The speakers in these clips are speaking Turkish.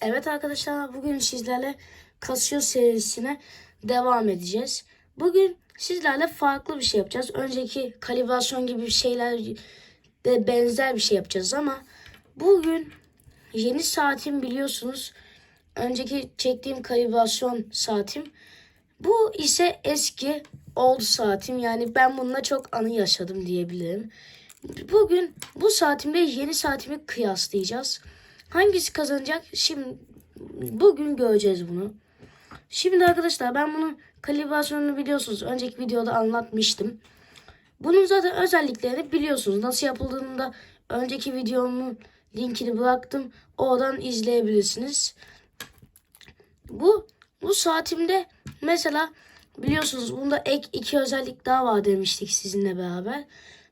Evet arkadaşlar bugün sizlerle Casio serisine devam edeceğiz. Bugün sizlerle farklı bir şey yapacağız. Önceki kalibrasyon gibi şeyler de benzer bir şey yapacağız ama bugün yeni saatim biliyorsunuz. Önceki çektiğim kalibrasyon saatim. Bu ise eski old saatim. Yani ben bununla çok anı yaşadım diyebilirim. Bugün bu saatimle yeni saatimi kıyaslayacağız. Hangisi kazanacak? Şimdi bugün göreceğiz bunu. Şimdi arkadaşlar ben bunun kalibrasyonunu biliyorsunuz. Önceki videoda anlatmıştım. Bunun zaten özelliklerini biliyorsunuz. Nasıl yapıldığını da önceki videomun linkini bıraktım. Oradan izleyebilirsiniz. Bu bu saatimde mesela biliyorsunuz bunda ek iki özellik daha var demiştik sizinle beraber.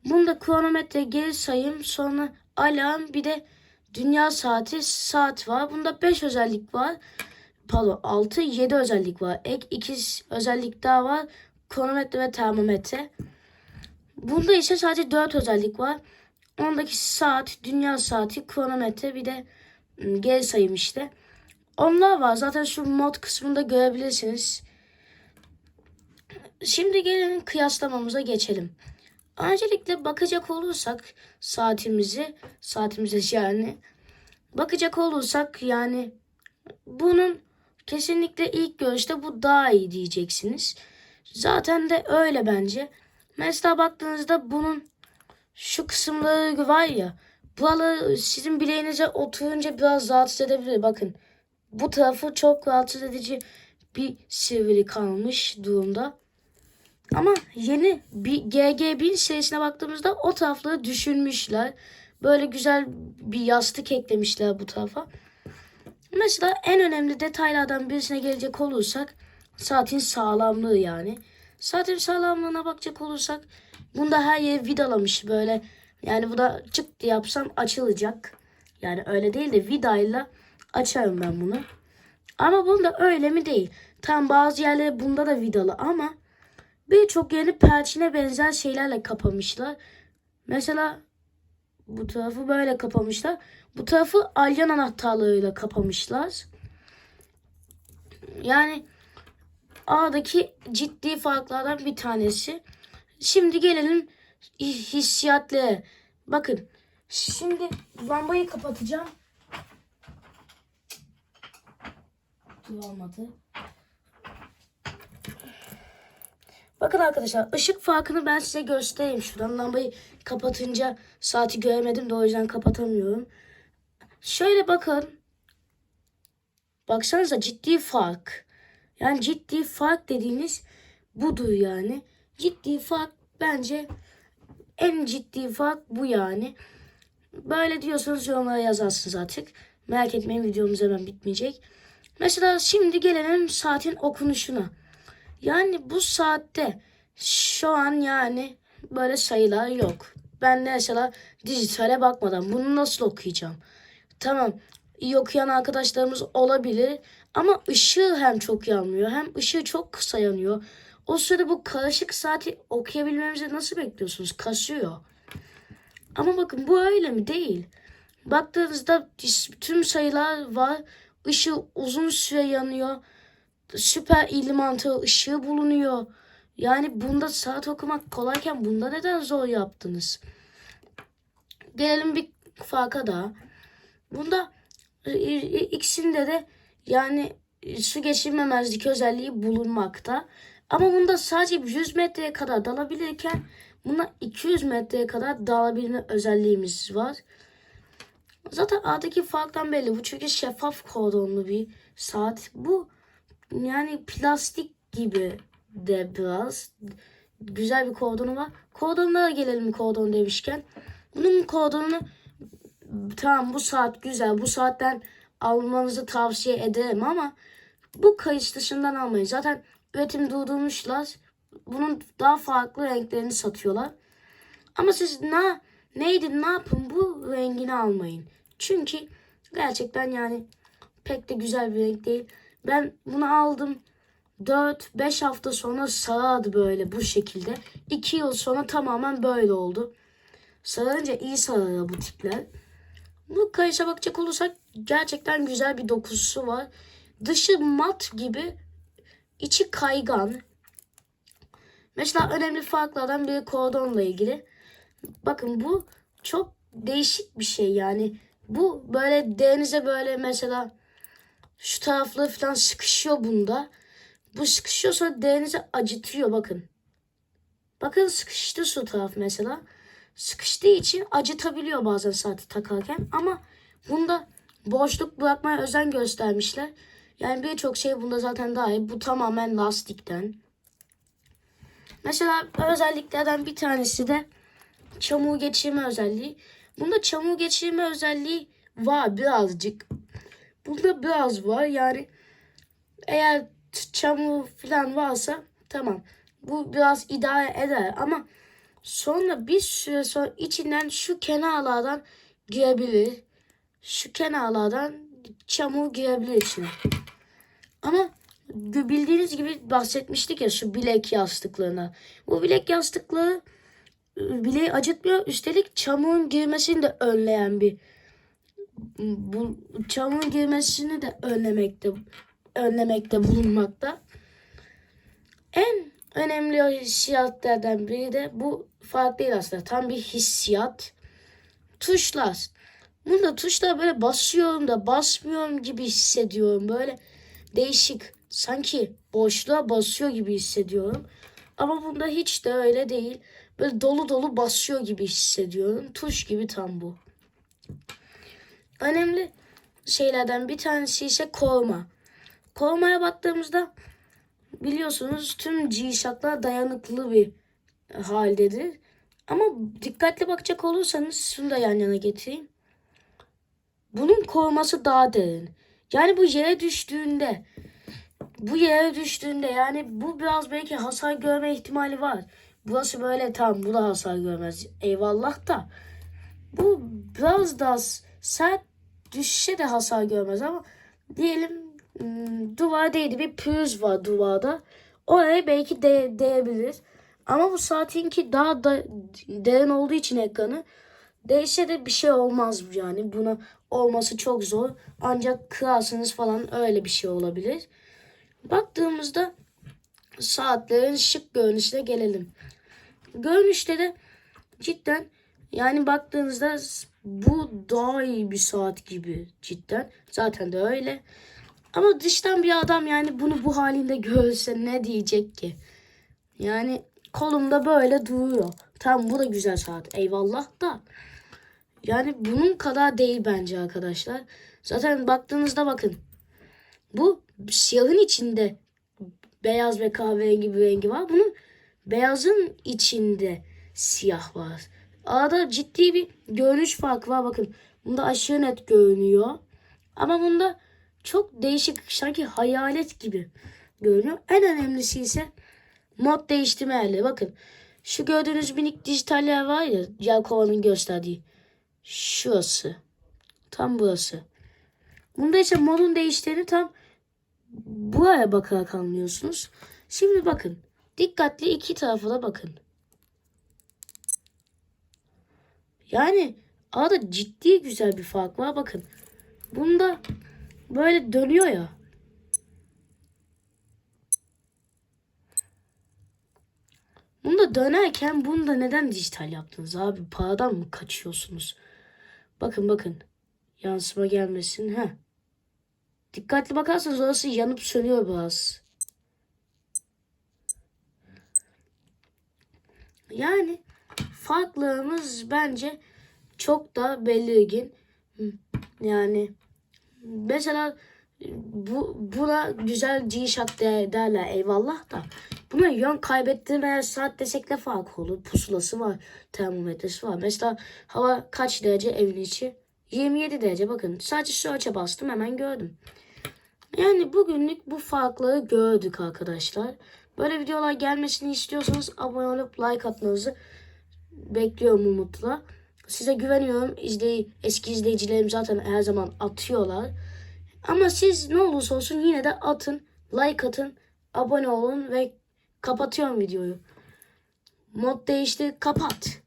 Bunda kronometre, geri sayım, sonra alarm bir de dünya saati saat var. Bunda 5 özellik var. Pardon 6 7 özellik var. Ek 2 özellik daha var. Kronometre ve termometre. Bunda ise sadece 4 özellik var. Ondaki saat, dünya saati, kronometre bir de ım, geri sayım işte. Onlar var. Zaten şu mod kısmında görebilirsiniz. Şimdi gelin kıyaslamamıza geçelim. Öncelikle bakacak olursak saatimizi, saatimize yani bakacak olursak yani bunun kesinlikle ilk görüşte bu daha iyi diyeceksiniz. Zaten de öyle bence. Mesela baktığınızda bunun şu kısımları var ya buraları sizin bileğinize oturunca biraz rahatsız edebilir. Bakın bu tarafı çok rahatsız edici bir sivri kalmış durumda. Ama yeni bir GG1000 serisine baktığımızda o tarafları düşünmüşler. Böyle güzel bir yastık eklemişler bu tarafa. Mesela en önemli detaylardan birisine gelecek olursak saatin sağlamlığı yani. Saatin sağlamlığına bakacak olursak bunda her yeri vidalamış böyle. Yani bu da çık yapsam açılacak. Yani öyle değil de vidayla açarım ben bunu. Ama bunda öyle mi değil. Tam bazı yerleri bunda da vidalı ama birçok yerini perçine benzer şeylerle kapamışlar. Mesela bu tarafı böyle kapamışlar. Bu tarafı alyan anahtarlarıyla kapamışlar. Yani A'daki ciddi farklardan bir tanesi. Şimdi gelelim hissiyatlı. Bakın şimdi lambayı kapatacağım. Dur olmadı. Bakın arkadaşlar ışık farkını ben size göstereyim. Şuradan lambayı kapatınca saati göremedim de o yüzden kapatamıyorum. Şöyle bakın. Baksanıza ciddi fark. Yani ciddi fark dediğiniz budur yani. Ciddi fark bence en ciddi fark bu yani. Böyle diyorsanız yorumlara yazarsınız artık. Merak etmeyin videomuz hemen bitmeyecek. Mesela şimdi gelelim saatin okunuşuna. Yani bu saatte şu an yani böyle sayılar yok. Ben de mesela dijitale bakmadan bunu nasıl okuyacağım? Tamam iyi okuyan arkadaşlarımız olabilir ama ışığı hem çok yanmıyor hem ışığı çok kısa yanıyor. O sırada bu karışık saati okuyabilmemizi nasıl bekliyorsunuz? Kasıyor. Ama bakın bu öyle mi? Değil. Baktığınızda tüm sayılar var. Işığı uzun süre yanıyor süper ilmanto ışığı bulunuyor. Yani bunda saat okumak kolayken bunda neden zor yaptınız? Gelelim bir farka daha. Bunda ikisinde de yani su geçirmemezlik özelliği bulunmakta. Ama bunda sadece 100 metreye kadar dalabilirken buna 200 metreye kadar dalabilme özelliğimiz var. Zaten A'daki farktan belli. Bu çünkü şeffaf kordonlu bir saat. Bu yani plastik gibi de biraz güzel bir kordonu var. Kordonlara gelelim kordon demişken. Bunun kordonunu tamam bu saat güzel. Bu saatten almanızı tavsiye ederim ama bu kayış dışından almayın. Zaten üretim durdurmuşlar. Bunun daha farklı renklerini satıyorlar. Ama siz ne neydi ne yapın bu rengini almayın. Çünkü gerçekten yani pek de güzel bir renk değil. Ben bunu aldım. 4-5 hafta sonra sarardı böyle bu şekilde. 2 yıl sonra tamamen böyle oldu. Sararınca iyi sarıyor bu tipler. Bu kayışa bakacak olursak gerçekten güzel bir dokusu var. Dışı mat gibi, içi kaygan. Mesela önemli farklardan biri kordonla ilgili. Bakın bu çok değişik bir şey yani. Bu böyle denize böyle mesela şu tarafları falan sıkışıyor bunda. Bu sıkışıyor sonra denize acıtıyor bakın. Bakın sıkıştı şu taraf mesela. Sıkıştığı için acıtabiliyor bazen saati takarken ama bunda boşluk bırakmaya özen göstermişler. Yani birçok şey bunda zaten daha iyi. Bu tamamen lastikten. Mesela özelliklerden bir tanesi de çamur geçirme özelliği. Bunda çamur geçirme özelliği var birazcık. Bunda biraz var yani eğer çamur falan varsa tamam. Bu biraz idare eder ama sonra bir süre sonra içinden şu kenarlardan girebilir. Şu kenarlardan çamur girebilir içine. Ama bildiğiniz gibi bahsetmiştik ya şu bilek yastıklarına. Bu bilek yastıkları bileği acıtmıyor. Üstelik çamurun girmesini de önleyen bir bu çamurun girmesini de önlemekte önlemekte bulunmakta. En önemli hissiyatlardan biri de bu fark değil aslında. Tam bir hissiyat. Tuşlar. Bunda tuşlar böyle basıyorum da basmıyorum gibi hissediyorum. Böyle değişik. Sanki boşluğa basıyor gibi hissediyorum. Ama bunda hiç de öyle değil. Böyle dolu dolu basıyor gibi hissediyorum. Tuş gibi tam bu. Önemli şeylerden bir tanesi ise koruma. Korumaya baktığımızda biliyorsunuz tüm G-Shock'lar dayanıklı bir haldedir. Ama dikkatli bakacak olursanız şunu da yan yana getireyim. Bunun koruması daha derin. Yani bu yere düştüğünde bu yere düştüğünde yani bu biraz belki hasar görme ihtimali var. Burası böyle tam bu da hasar görmez. Eyvallah da bu biraz daha sert düşse de hasar görmez ama diyelim hmm, duvar değdi bir pürüz var duvarda. Oraya belki de, değebilir. Ama bu saatinki daha da derin olduğu için ekranı değişse de bir şey olmaz yani. Buna olması çok zor. Ancak kırarsınız falan öyle bir şey olabilir. Baktığımızda saatlerin şık görünüşüne gelelim. Görünüşte de cidden yani baktığınızda bu daha iyi bir saat gibi cidden. Zaten de öyle. Ama dıştan bir adam yani bunu bu halinde görse ne diyecek ki? Yani kolumda böyle duruyor. Tamam bu da güzel saat. Eyvallah da. Yani bunun kadar değil bence arkadaşlar. Zaten baktığınızda bakın. Bu siyahın içinde beyaz ve kahverengi bir rengi var. Bunun beyazın içinde siyah var. Arada ciddi bir görünüş farkı var. Bakın bunda aşırı net görünüyor. Ama bunda çok değişik sanki hayalet gibi görünüyor. En önemlisi ise mod değiştirme yerleri. Bakın şu gördüğünüz minik dijitaller var ya Yelkova'nın gösterdiği. Şurası. Tam burası. Bunda ise modun değiştiğini tam buraya bakarak anlıyorsunuz. Şimdi bakın. Dikkatli iki tarafa da bakın. Yani arada ciddi güzel bir fark var. Bakın. Bunda böyle dönüyor ya. Bunda dönerken bunda neden dijital yaptınız abi? Paradan mı kaçıyorsunuz? Bakın bakın. Yansıma gelmesin. ha. Dikkatli bakarsanız orası yanıp sönüyor biraz. Yani farklarımız bence çok da belirgin. Yani mesela bu buna güzel G-Shock de- derler eyvallah da buna yön kaybettirmeyen saat desek ne fark olur? Pusulası var, termometresi var. Mesela hava kaç derece evin içi? 27 derece bakın. Sadece search'e bastım hemen gördüm. Yani bugünlük bu farkları gördük arkadaşlar. Böyle videolar gelmesini istiyorsanız abone olup like atmanızı bekliyorum umutla. Size güveniyorum. İzley eski izleyicilerim zaten her zaman atıyorlar. Ama siz ne olursa olsun yine de atın, like atın, abone olun ve kapatıyorum videoyu. Mod değişti, kapat.